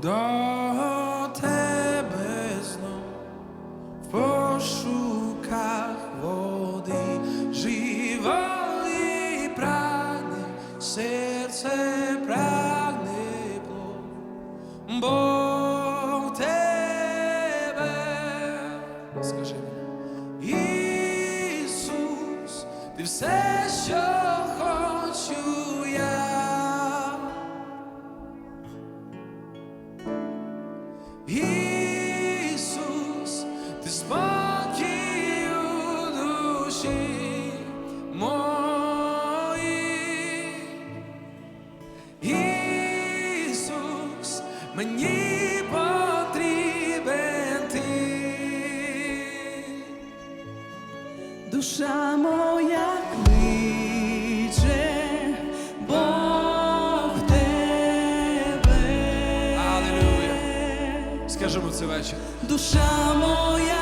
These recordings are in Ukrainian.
до тебе знов в пошуках води. Живої серце прагне плод, тебе. Скажи ти все, що хочу я. мені потрібен ти, душа моя кличе, Бог тебе. Аллилуйя. Скажемо це вечір. Душа моя.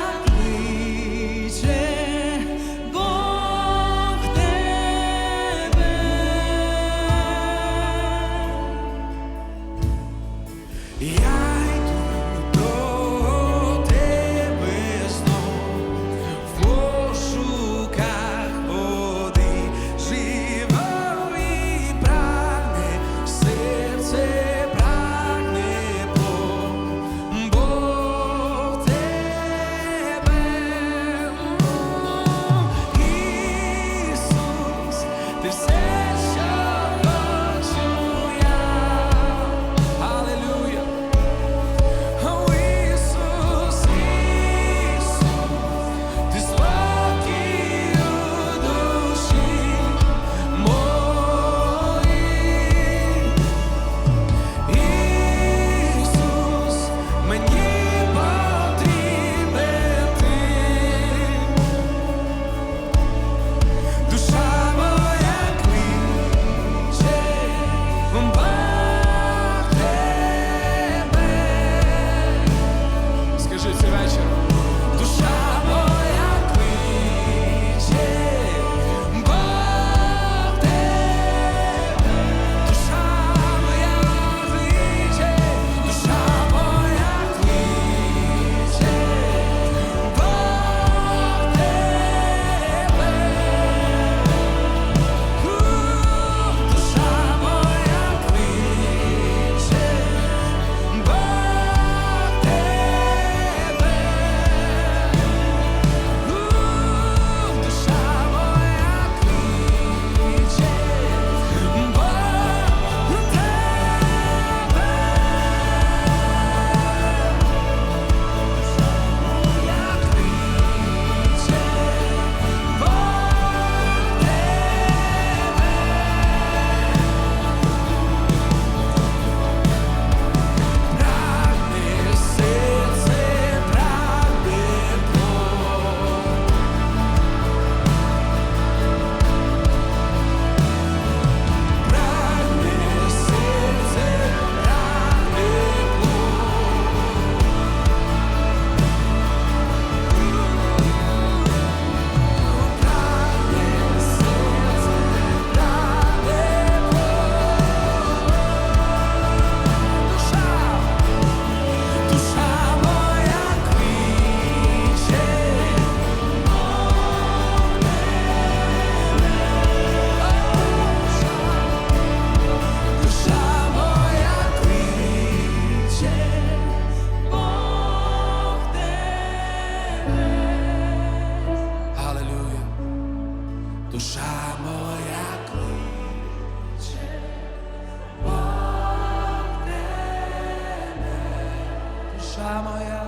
душа моя,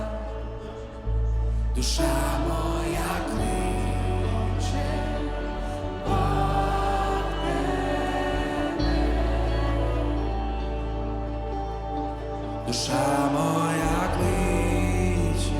душа моя кличе тебе. душа моя кличе.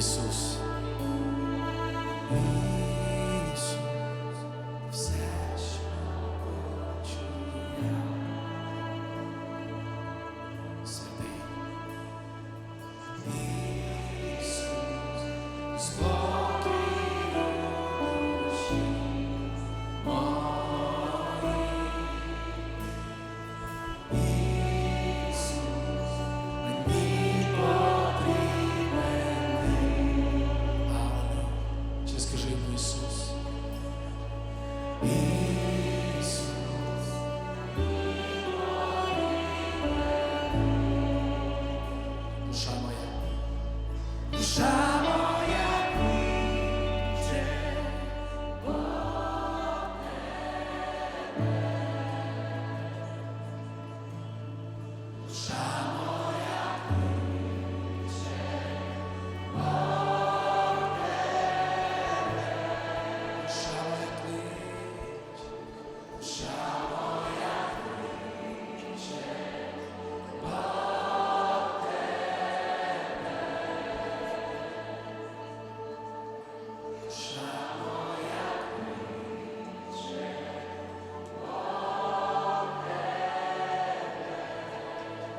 Ісус. Душа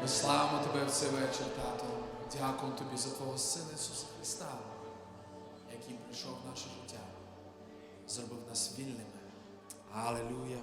Ми славимо Тебе в цей вечір, Тато. Дякуємо Тобі за Твого Сина Ісуса Христа, який прийшов в наше життя, зробив нас вільними. Алелуя.